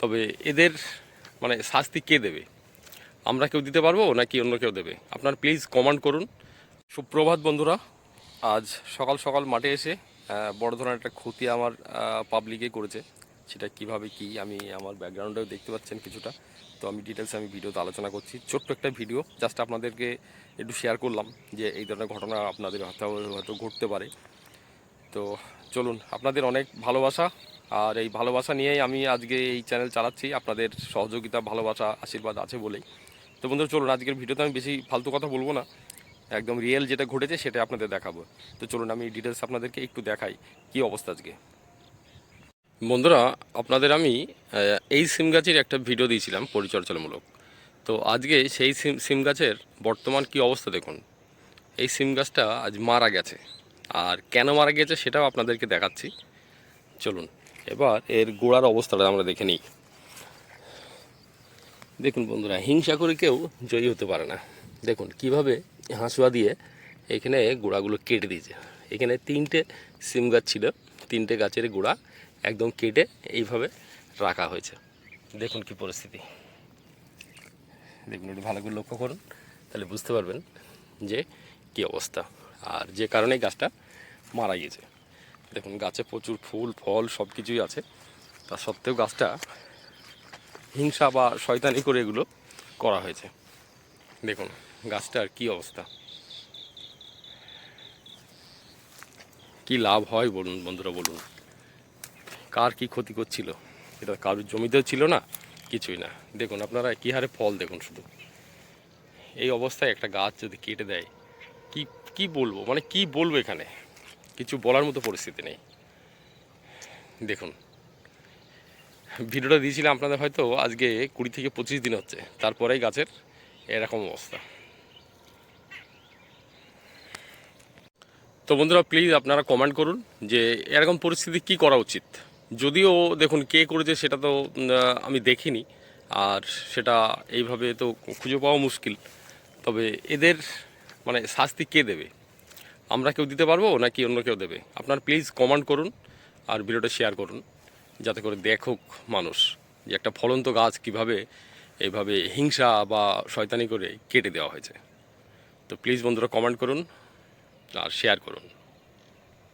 তবে এদের মানে শাস্তি কে দেবে? আমরা কেউ দিতে পারব নাকি অন্য কেউ দেবে? আপনার প্লিজ কমান্ড করুন। সুপ্রভাত বন্ধুরা, আজ সকাল সকাল মাঠে এসে বড় ধরনের একটা ক্ষতি আমার পাবলিকে করেছে। সেটা কীভাবে কি আমি আমার ব্যাকগ্রাউন্ডেও দেখতে পাচ্ছেন কিছুটা। তো আমি ডিটেলস আমি ভিডিওতে আলোচনা করছি। ছোট্ট একটা ভিডিও জাস্ট আপনাদেরকে একটু শেয়ার করলাম যে এই ধরনের ঘটনা আপনাদের হয়তো হয়তো ঘটতে পারে। তো চলুন, আপনাদের অনেক ভালোবাসা, আর এই ভালোবাসা নিয়েই আমি আজকে এই চ্যানেল চালাচ্ছি। আপনাদের সহযোগিতা, ভালোবাসা, আশীর্বাদ আছে বলেই। তো বন্ধুরা, চলুন, আজকের ভিডিওতে আমি বেশি ফালতু কথা বলব না। একদম রিয়েল যেটা ঘটেছে, সেটা আপনাদের দেখাবো। তো চলুন, আমি ডিটেলস আপনাদেরকে একটু দেখাই, কি অবস্থা আজকে। বন্ধুরা, আপনাদের আমি এই সিম গাছের একটা ভিডিও দিয়েছিলাম পরিচর্যামূলক। তো আজকে সেই সিম সিম গাছের বর্তমান কি অবস্থা দেখুন। এই সিম গাছটা আজ মারা গেছে। আর কেন মারা গিয়েছে সেটাও আপনাদেরকে দেখাচ্ছি। চলুন, এবার এর গোড়ার অবস্থাটা আমরা দেখে নিই। দেখুন বন্ধুরা, হিংসা করে কেউ জয়ী হতে পারে না। দেখুন, কীভাবে হাঁসুয়া দিয়ে এখানে গোড়াগুলো কেটে দিয়েছে। এখানে তিনটে সিম গাছ ছিল, তিনটে গাছের গোড়া একদম কেটে এইভাবে রাখা হয়েছে। দেখুন কি পরিস্থিতি। দেখুন, একটু ভালো করে লক্ষ্য করুন, তাহলে বুঝতে পারবেন যে কি অবস্থা। আর যে কারণে গাছটা মারা গিয়েছে। দেখুন, গাছে প্রচুর ফুল, ফল সব কিছুই আছে। তা সত্ত্বেও গাছটা হিংসা বা শয়তানি করে এগুলো করা হয়েছে। দেখুন, গাছটার কি অবস্থা। কি লাভ হয় বলুন, বন্ধুরা, বলুন। কার কি ক্ষতি করছিল? এটা কারোর জমিতেও ছিল না, কিছুই না। দেখুন, আপনারা কী হারে ফল দেখুন শুধু। এই অবস্থায় একটা গাছ যদি কেটে দেয় কি বলব? মানে কি বলব এখানে? কিছু বলার মতো পরিস্থিতি নেই। দেখুন, ভিডিওটা দিয়েছিলাম আপনাদের হয়তো আজকে কুড়ি থেকে পঁচিশ দিন হচ্ছে। তারপরেই গাছের এরকম অবস্থা। তো বন্ধুরা প্লিজ আপনারা কমেন্ট করুন যে এরকম পরিস্থিতি কি করা উচিত। যদিও দেখুন, কে করেছে সেটা তো আমি দেখিনি। আর সেটা এইভাবে তো খুঁজে পাওয়া মুশকিল। তবে এদের মানে শাস্তি কে দেবে? আমরা কেউ দিতে পারব নাকি অন্য কেউ দেবে? আপনার প্লিজ কমান্ড করুন আর ভিডিওটা শেয়ার করুন, যাতে করে দেখুক মানুষ যে একটা ফলন্ত গাছ কীভাবে এইভাবে হিংসা বা শয়তানি করে কেটে দেওয়া হয়েছে। তো প্লিজ বন্ধুরা কমেন্ট করুন আর শেয়ার করুন।